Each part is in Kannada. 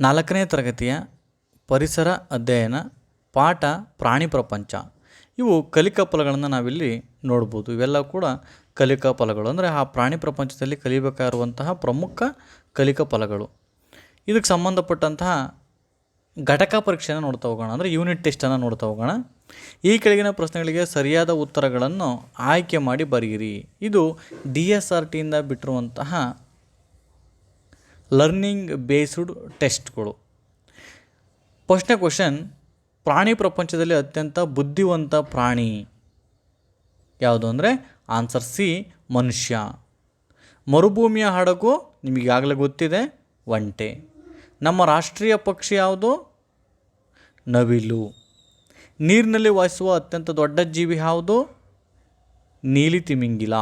ನಾಲ್ಕನೇ ತರಗತಿಯ ಪರಿಸರ ಅಧ್ಯಯನ ಪಾಠ ಪ್ರಾಣಿ ಪ್ರಪಂಚ. ಇವು ಕಲಿಕಾ ಫಲಗಳನ್ನು ನಾವಿಲ್ಲಿ ನೋಡ್ಬೋದು. ಇವೆಲ್ಲ ಕೂಡ ಕಲಿಕಾ ಫಲಗಳು. ಅಂದರೆ ಆ ಪ್ರಾಣಿ ಪ್ರಪಂಚದಲ್ಲಿ ಕಲಿಬೇಕಾಗಿರುವಂತಹ ಪ್ರಮುಖ ಕಲಿಕಾ ಫಲಗಳು. ಇದಕ್ಕೆ ಸಂಬಂಧಪಟ್ಟಂತಹ ಘಟಕ ಪರೀಕ್ಷೆಯನ್ನು ನೋಡ್ತಾ ಹೋಗೋಣ. ಅಂದರೆ ಯೂನಿಟ್ ಟೆಸ್ಟನ್ನು ನೋಡ್ತಾ ಹೋಗೋಣ. ಈ ಕೆಳಗಿನ ಪ್ರಶ್ನೆಗಳಿಗೆ ಸರಿಯಾದ ಉತ್ತರಗಳನ್ನು ಆಯ್ಕೆ ಮಾಡಿ ಬರೆಯಿರಿ. ಇದು ಡಿ ಎಸ್ ಆರ್ ಟಿಯಿಂದ ಬಿಟ್ಟಿರುವಂತಹ ಲರ್ನಿಂಗ್ ಬೇಸ್ಡ್ ಟೆಸ್ಟ್ಗಳು ಫಸ್ಟ್ನೇ ಕ್ವಶನ್ ಪ್ರಾಣಿ ಪ್ರಪಂಚದಲ್ಲಿ ಅತ್ಯಂತ ಬುದ್ಧಿವಂತ ಪ್ರಾಣಿ ಯಾವುದು ಅಂದರೆ ಆನ್ಸರ್ ಸಿ ಮನುಷ್ಯ. ಮರುಭೂಮಿಯ ಹಡಗು ನಿಮಗಾಗಲೇ ಗೊತ್ತಿದೆ, ಒಂಟೆ. ನಮ್ಮ ರಾಷ್ಟ್ರೀಯ ಪಕ್ಷಿ ಯಾವುದು? ನವಿಲು. ನೀರಿನಲ್ಲಿ ವಾಸಿಸುವ ಅತ್ಯಂತ ದೊಡ್ಡ ಜೀವಿ ಯಾವುದು? ನೀಲಿ ತಿಮಿಂಗಿಲ.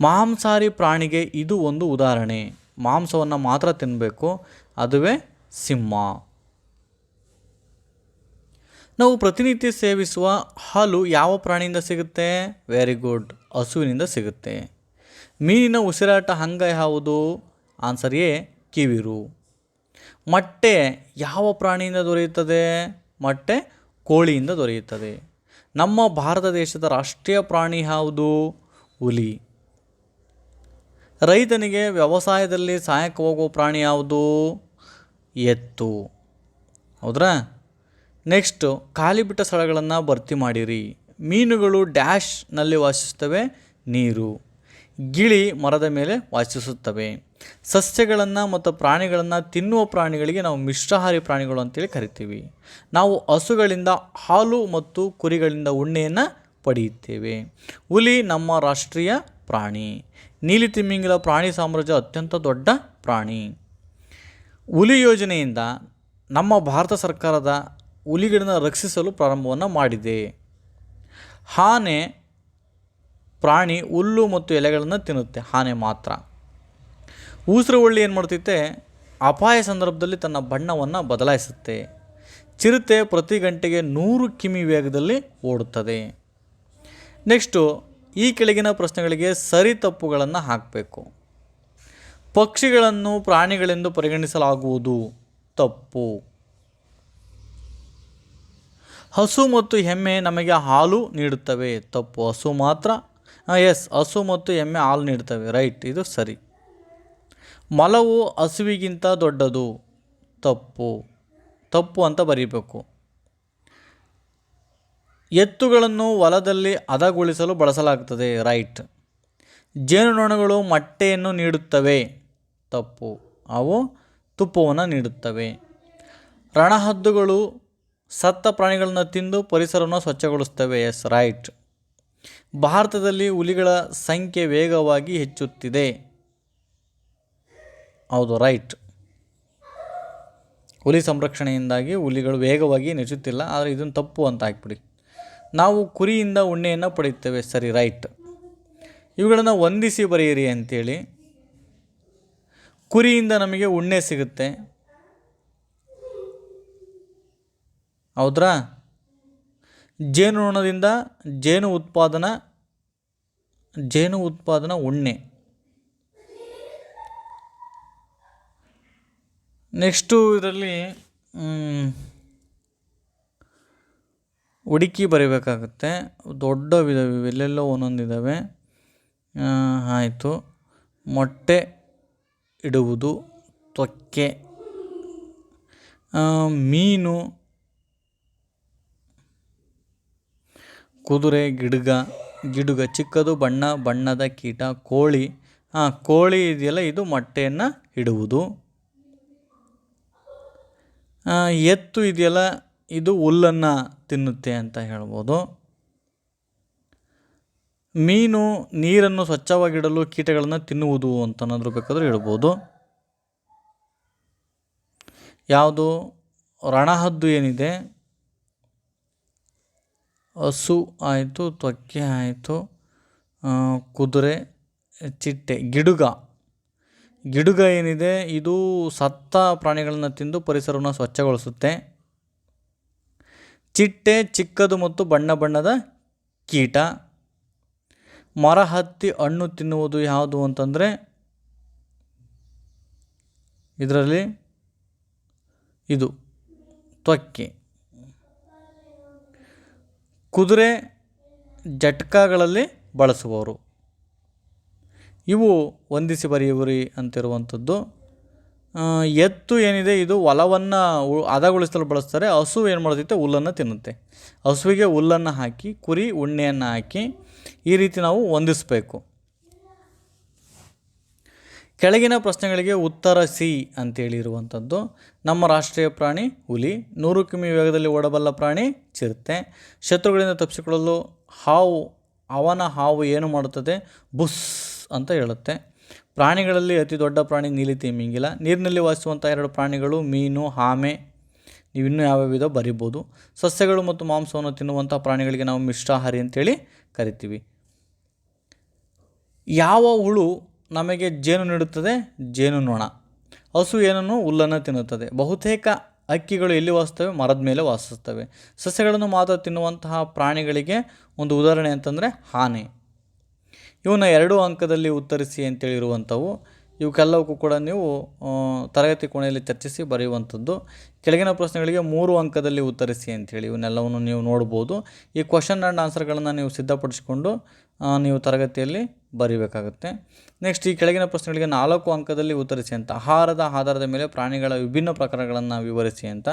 ಮಾಂಸಾಹಾರಿ ಪ್ರಾಣಿಗೆ ಇದು ಒಂದು ಉದಾಹರಣೆ. ಮಾಂಸವನ್ನು ಮಾತ್ರ ತಿನ್ನಬೇಕು ಅದುವೇ ಸಿಂಹ. ನಾವು ಪ್ರತಿನಿತ್ಯ ಸೇವಿಸುವ ಹಾಲು ಯಾವ ಪ್ರಾಣಿಯಿಂದ ಸಿಗುತ್ತೆ? ವೆರಿ ಗುಡ್ ಹಸುವಿನಿಂದ ಸಿಗುತ್ತೆ. ಮೀನಿನ ಉಸಿರಾಟ ಹಂಗ ಯಾವುದು? ಆನ್ಸರ್ ಎ, ಕಿವಿರು. ಮೊಟ್ಟೆ ಯಾವ ಪ್ರಾಣಿಯಿಂದ ದೊರೆಯುತ್ತದೆ? ಮೊಟ್ಟೆ ಕೋಳಿಯಿಂದ ದೊರೆಯುತ್ತದೆ. ನಮ್ಮ ಭಾರತ ದೇಶದ ರಾಷ್ಟ್ರೀಯ ಪ್ರಾಣಿ ಯಾವುದು? ಹುಲಿ. ರೈತನಿಗೆ ವ್ಯವಸಾಯದಲ್ಲಿ ಸಹಾಯಕವಾಗುವ ಪ್ರಾಣಿ ಯಾವುದು? ಎತ್ತು. ಹೌದ್ರಾ? ನೆಕ್ಸ್ಟು ಖಾಲಿ ಬಿಟ್ಟ ಸ್ಥಳಗಳನ್ನು ಭರ್ತಿ ಮಾಡಿರಿ. ಮೀನುಗಳು ಡ್ಯಾಶ್ನಲ್ಲಿ ವಾಸಿಸುತ್ತವೆ, ನೀರು. ಗಿಳಿ ಮರದ ಮೇಲೆ ವಾಸಿಸುತ್ತವೆ. ಸಸ್ಯಗಳನ್ನು ಮತ್ತು ಪ್ರಾಣಿಗಳನ್ನು ತಿನ್ನುವ ಪ್ರಾಣಿಗಳಿಗೆ ನಾವು ಮಿಶ್ರಹಾರಿ ಪ್ರಾಣಿಗಳು ಅಂತೇಳಿ ಕರಿತೀವಿ. ನಾವು ಹಸುಗಳಿಂದ ಹಾಲು ಮತ್ತು ಕುರಿಗಳಿಂದ ಉಣ್ಣೆಯನ್ನು ಪಡೆಯುತ್ತೇವೆ. ಹುಲಿ ನಮ್ಮ ರಾಷ್ಟ್ರೀಯ ಪ್ರಾಣಿ. ನೀಲಿ ತಿಮ್ಮಿಂಗಿಲ ಪ್ರಾಣಿ ಸಾಮ್ರಾಜ್ಯ ಅತ್ಯಂತ ದೊಡ್ಡ ಪ್ರಾಣಿ. ಹುಲಿ ಯೋಜನೆಯಿಂದ ನಮ್ಮ ಭಾರತ ಸರ್ಕಾರದ ಹುಲಿಗಳನ್ನು ರಕ್ಷಿಸಲು ಪ್ರಾರಂಭವನ್ನು ಮಾಡಿದೆ. ಆನೆ ಪ್ರಾಣಿ ಹುಲ್ಲು ಮತ್ತು ಎಲೆಗಳನ್ನು ತಿನ್ನುತ್ತೆ ಆನೆ ಮಾತ್ರ. ಊಸರವಳ್ಳಿ ಏನು ಮಾಡ್ತೈತೆ, ಅಪಾಯ ಸಂದರ್ಭದಲ್ಲಿ ತನ್ನ ಬಣ್ಣವನ್ನು ಬದಲಾಯಿಸುತ್ತೆ. ಚಿರತೆ ಪ್ರತಿ ಗಂಟೆಗೆ ನೂರು ಕಿಮಿ ವೇಗದಲ್ಲಿ ಓಡುತ್ತದೆ. ನೆಕ್ಸ್ಟು ಈ ಕೆಳಗಿನ ಪ್ರಶ್ನೆಗಳಿಗೆ ಸರಿ ತಪ್ಪುಗಳನ್ನು ಹಾಕಬೇಕು. ಪಕ್ಷಿಗಳನ್ನು ಪ್ರಾಣಿಗಳೆಂದು ಪರಿಗಣಿಸಲಾಗುವುದು ತಪ್ಪು. ಹಸು ಮತ್ತು ಎಮ್ಮೆ ನಮಗೆ ಹಾಲು ನೀಡುತ್ತವೆ, ತಪ್ಪು. ಹಸು ಮಾತ್ರ ಎಸ್ ಹಸು ಮತ್ತು ಎಮ್ಮೆ ಹಾಲು ನೀಡುತ್ತವೆ ರೈಟ್ ಇದು ಸರಿ. ಮಲವು ಹಸುವಿಗಿಂತ ದೊಡ್ಡದು, ತಪ್ಪು. ತಪ್ಪು ಅಂತ ಬರೀಬೇಕು. ಎತ್ತುಗಳನ್ನು ಹೊಲದಲ್ಲಿ ಹದಗೊಳಿಸಲು ಬಳಸಲಾಗುತ್ತದೆ. ರೈಟ್. ಜೇನುನೊಣಗಳು ಮೊಟ್ಟೆಯನ್ನು ನೀಡುತ್ತವೆ. ತಪ್ಪು. ಅವು ತುಪ್ಪವನ್ನು ನೀಡುತ್ತವೆ. ರಣಹದ್ದುಗಳು ಸತ್ತ ಪ್ರಾಣಿಗಳನ್ನು ತಿಂದು ಪರಿಸರವನ್ನು ಸ್ವಚ್ಛಗೊಳಿಸುತ್ತವೆ. ಎಸ್ ರೈಟ್ ಭಾರತದಲ್ಲಿ ಹುಲಿಗಳ ಸಂಖ್ಯೆ ವೇಗವಾಗಿ ಹೆಚ್ಚುತ್ತಿದೆ. ಹೌದು ರೈಟ್ ಹುಲಿ ಸಂರಕ್ಷಣೆಯಿಂದಾಗಿ ಹುಲಿಗಳು ವೇಗವಾಗಿ ನೆಚ್ಚುತ್ತಿಲ್ಲ. ಆದರೆ ಇದನ್ನು ತಪ್ಪು ಅಂತ ಹಾಕ್ಬಿಡಿ. ನಾವು ಕುರಿಯಿಂದ ಉಣ್ಣೆಯನ್ನು ಪಡೆಯುತ್ತೇವೆ. ಸರಿ ರೈಟ್ ಇವುಗಳನ್ನು ಹೊಂದಿಸಿ ಬರೆಯಿರಿ ಅಂತೇಳಿ. ಕುರಿಯಿಂದ ನಮಗೆ ಉಣ್ಣೆ ಸಿಗುತ್ತೆ. ಹೌದ್ರಾ? ಜೇನುನೊಣದಿಂದ ಜೇನು ಉತ್ಪಾದನ ಜೇನು ಉತ್ಪಾದನ ಉಣ್ಣೆ. ನೆಕ್ಸ್ಟು ಇದರಲ್ಲಿ ಹುಡುಕಿ ಬರೀಬೇಕಾಗುತ್ತೆ. ದೊಡ್ಡವಿದಾವೆ ಇವೆಲ್ಲೆಲ್ಲೋ ಒಂದೊಂದು ಇದ್ದಾವೆ ಆಯಿತು. ಮೊಟ್ಟೆ ಇಡುವುದು, ತೊಕ್ಕೆ ಮೀನು, ಕುದುರೆ, ಗಿಡಗ, ಗಿಡುಗ, ಚಿಕ್ಕದು, ಬಣ್ಣ, ಬಣ್ಣದ ಕೀಟ, ಕೋಳಿ ಹಾಂ ಕೋಳಿ ಇದೆಯಲ್ಲ, ಇದು ಮೊಟ್ಟೆಯನ್ನು ಇಡುವುದು. ಎತ್ತು ಇದೆಯಲ್ಲ ಇದು ಹುಲ್ಲನ್ನು ತಿನ್ನುತ್ತೆ ಅಂತ ಹೇಳ್ಬೋದು. ಮೀನು ನೀರನ್ನು ಸ್ವಚ್ಛವಾಗಿಡಲು ಕೀಟಗಳನ್ನು ತಿನ್ನುವುದು ಅಂತ ಅನ್ನೋದ್ರ ಬೇಕಾದರೂ ಹೇಳ್ಬೋದು. ಯಾವುದು? ರಣಹದ್ದು ಏನಿದೆ? ಹಸು ಆಯಿತು, ತೊಕ್ಕೆ ಆಯಿತು ಕುದುರೆ, ಚಿಟ್ಟೆ, ಗಿಡುಗ. ಗಿಡುಗ ಏನಿದೆ? ಇದು ಸತ್ತ ಪ್ರಾಣಿಗಳನ್ನು ತಿಂದು ಪರಿಸರವನ್ನು ಸ್ವಚ್ಛಗೊಳಿಸುತ್ತೆ. ಚಿಟ್ಟೆ ಚಿಕ್ಕದು ಮತ್ತು ಬಣ್ಣ ಬಣ್ಣದ ಕೀಟ. ಮರ ಹತ್ತಿ ಹಣ್ಣು ತಿನ್ನುವುದು ಯಾವುದು ಅಂತಂದರೆ ಇದರಲ್ಲಿ ಇದು ತ್ವಕ್ಕೆ ಕುದುರೆ ಜಟ್ಕಾಗಳಲ್ಲಿ ಬಳಸುವವರು. ಇವು ಹೊಂದಿಸಿ ಬರೆಯುವರಿ ಅಂತಿರುವಂಥದ್ದು. ಎತ್ತು ಏನಿದೆ, ಇದು ಹೊಲವನ್ನು ಹದಗೊಳಿಸಲು ಬಳಸ್ತಾರೆ. ಹಸು ಏನು ಮಾಡ್ತೈತೆ ಹುಲ್ಲನ್ನು ತಿನ್ನುತ್ತೆ. ಹಸುವಿಗೆ ಹುಲ್ಲನ್ನು ಹಾಕಿ, ಕುರಿ ಉಣ್ಣೆಯನ್ನು ಹಾಕಿ ಈ ರೀತಿ ನಾವು ಹೊಂದಿಸಬೇಕು. ಕೆಳಗಿನ ಪ್ರಶ್ನೆಗಳಿಗೆ ಉತ್ತರ ಸಿ ಅಂತೇಳಿರುವಂಥದ್ದು. ನಮ್ಮ ರಾಷ್ಟ್ರೀಯ ಪ್ರಾಣಿ ಹುಲಿ, ನೂರು ಕಿಮಿ ವೇಗದಲ್ಲಿ ಓಡಬಲ್ಲ ಪ್ರಾಣಿ ಚಿರತೆ. ಶತ್ರುಗಳಿಂದ ತಪ್ಪಿಸಿಕೊಳ್ಳಲು ಹಾವು, ಅವನ ಹಾವು ಏನು ಮಾಡುತ್ತದೆ? ಬುಸ್ ಅಂತ ಹೇಳುತ್ತೆ. ಪ್ರಾಣಿಗಳಲ್ಲಿ ಅತಿ ದೊಡ್ಡ ಪ್ರಾಣಿ ನೀಲಿ ತಿಮಿಂಗಿಲ ನೀರಿನಲ್ಲಿ ವಾಸಿಸುವಂಥ ಎರಡು ಪ್ರಾಣಿಗಳು ಮೀನು ಆಮೆ ನೀವು ಇನ್ನೂ ಯಾವ್ಯಾವಿದೋ ಬರಿಬೋದು. ಸಸ್ಯಗಳು ಮತ್ತು ಮಾಂಸವನ್ನು ತಿನ್ನುವಂಥ ಪ್ರಾಣಿಗಳಿಗೆ ನಾವು ಮಿಶ್ರಾಹಾರಿ ಅಂತೇಳಿ ಕರಿತೀವಿ. ಯಾವ ಹುಳು ನಮಗೆ ಜೇನು ನೀಡುತ್ತದೆ? ಜೇನು ನೊಣ. ಹಸು ಏನನ್ನು? ಹುಲ್ಲನ್ನು ತಿನ್ನುತ್ತದೆ. ಬಹುತೇಕ ಹಕ್ಕಿಗಳು ಎಲ್ಲಿ ವಾಸಿಸ್ತವೆ? ಮರದ ಮೇಲೆ ವಾಸಿಸ್ತವೆ. ಸಸ್ಯಗಳನ್ನು ಮಾತ್ರ ತಿನ್ನುವಂತಹ ಪ್ರಾಣಿಗಳಿಗೆ ಒಂದು ಉದಾಹರಣೆ ಅಂತಂದರೆ ಆನೆ ಇವನ್ನ ಎರಡು ಅಂಕದಲ್ಲಿ ಉತ್ತರಿಸಿ ಅಂತೇಳಿರುವಂಥವು ಇವಕ್ಕೆಲ್ಲವಕ್ಕೂ ಕೂಡ ನೀವು ತರಗತಿ ಕೋಣೆಯಲ್ಲಿ ಚರ್ಚಿಸಿ ಬರೆಯುವಂಥದ್ದು. ಕೆಳಗಿನ ಪ್ರಶ್ನೆಗಳಿಗೆ ಮೂರು ಅಂಕದಲ್ಲಿ ಉತ್ತರಿಸಿ ಅಂಥೇಳಿ ಇವನ್ನೆಲ್ಲವನ್ನು ನೀವು ನೋಡ್ಬೋದು. ಈ ಕ್ವಶನ್ ಆ್ಯಂಡ್ ಆನ್ಸರ್ಗಳನ್ನು ನೀವು ಸಿದ್ಧಪಡಿಸಿಕೊಂಡು ನೀವು ತರಗತಿಯಲ್ಲಿ ಬರೀಬೇಕಾಗುತ್ತೆ. ನೆಕ್ಸ್ಟ್ ಈ ಕೆಳಗಿನ ಪ್ರಶ್ನೆಗಳಿಗೆ ನಾಲ್ಕು ಅಂಕದಲ್ಲಿ ಉತ್ತರಿಸಿ ಅಂತ. ಆಹಾರದ ಆಧಾರದ ಮೇಲೆ ಪ್ರಾಣಿಗಳ ವಿಭಿನ್ನ ಪ್ರಕಾರಗಳನ್ನು ವಿವರಿಸಿ ಅಂತ.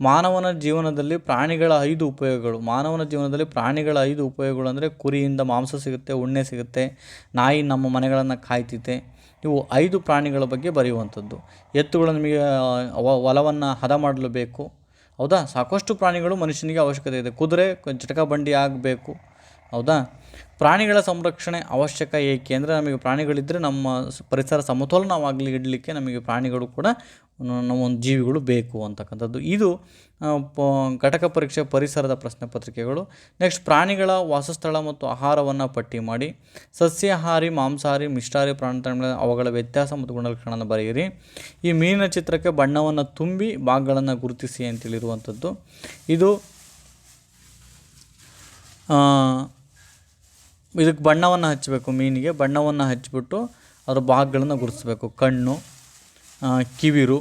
ಮಾನವನ ಜೀವನದಲ್ಲಿ ಪ್ರಾಣಿಗಳ ಐದು ಉಪಯೋಗಗಳು. ಮಾನವನ ಜೀವನದಲ್ಲಿ ಪ್ರಾಣಿಗಳ ಐದು ಉಪಯೋಗಗಳು ಅಂದರೆ ಕುರಿಯಿಂದ ಮಾಂಸ ಸಿಗುತ್ತೆ, ಉಣ್ಣೆ ಸಿಗುತ್ತೆ, ನಾಯಿ ನಮ್ಮ ಮನೆಗಳನ್ನು ಕಾಯ್ತಿತೆ ಇವು ಐದು ಪ್ರಾಣಿಗಳ ಬಗ್ಗೆ ಬರೆಯುವಂಥದ್ದು. ಎತ್ತುಗಳು ನಿಮಗೆ ಹೊಲವನ್ನು ಹದ ಮಾಡಲು ಬೇಕು. ಹೌದಾ? ಸಾಕಷ್ಟು ಪ್ರಾಣಿಗಳು ಮನುಷ್ಯನಿಗೆ ಅವಶ್ಯಕತೆ ಇದೆ. ಕುದುರೆ ಜಟಕ ಬಂಡಿ ಆಗಬೇಕು. ಹೌದಾ? ಪ್ರಾಣಿಗಳ ಸಂರಕ್ಷಣೆ ಅವಶ್ಯಕ ಏಕೆ? ಅಂದರೆ ನಮಗೆ ಪ್ರಾಣಿಗಳಿದ್ದರೆ ನಮ್ಮ ಪರಿಸರ ಸಮತೋಲನವಾಗಲಿ ಇಡಲಿಕ್ಕೆ ನಮಗೆ ಪ್ರಾಣಿಗಳು ಕೂಡ ನ- ನಮ್ಮ ಒಂದು ಜೀವಿಗಳು ಬೇಕು ಅಂತಕ್ಕಂಥದ್ದು. ಇದು ಪ, ಘಟಕ ಪರೀಕ್ಷೆ ಪರಿಸರದ ಪ್ರಶ್ನೆ ಪತ್ರಿಕೆಗಳು. ನೆಕ್ಸ್ಟ್, ಪ್ರಾಣಿಗಳ ವಾಸಸ್ಥಳ ಮತ್ತು ಆಹಾರವನ್ನು ಪಟ್ಟಿ ಮಾಡಿ. ಸಸ್ಯಾಹಾರಿ, ಮಾಂಸಾಹಾರಿ ಮಿಶ್ರಾಹಾರಿ ಪ್ರಾಣಿಗಳ ಅವುಗಳ ವ್ಯತ್ಯಾಸ ಮತ್ತು ಗುಣಲಕ್ಷಣವನ್ನು ಬರೆಯಿರಿ. ಈ ಮೀನಿನ ಚಿತ್ರಕ್ಕೆ ಬಣ್ಣವನ್ನು ತುಂಬಿ ಭಾಗಗಳನ್ನು ಗುರುತಿಸಿ ಅಂತೇಳಿರುವಂಥದ್ದು. ಇದು ಇದಕ್ಕೆ ಬಣ್ಣವನ್ನು ಹಚ್ಚಬೇಕು, ಮೀನಿಗೆ ಬಣ್ಣವನ್ನು ಹಚ್ಚಿಬಿಟ್ಟು ಅದರ ಭಾಗಗಳನ್ನು ಗುರುತಿಸಬೇಕು. ಕಣ್ಣು ಕಿವಿರು,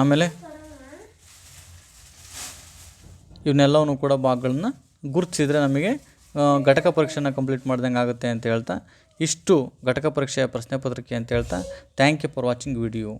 ಆಮೇಲೆ ಇವನ್ನೆಲ್ಲವನ್ನು ಕೂಡ ಭಾಗಗಳನ್ನು ಗುರುತಿಸಿದರೆ ನಮಗೆ ಘಟಕ ಪರೀಕ್ಷೆನ ಕಂಪ್ಲೀಟ್ ಮಾಡ್ದಂಗೆ ಆಗುತ್ತೆ ಅಂತ ಹೇಳ್ತಾ, ಇಷ್ಟು ಘಟಕ ಪರೀಕ್ಷೆಯ ಪ್ರಶ್ನೆ ಪತ್ರಿಕೆ ಅಂತ ಹೇಳ್ತಾ thank you for watching video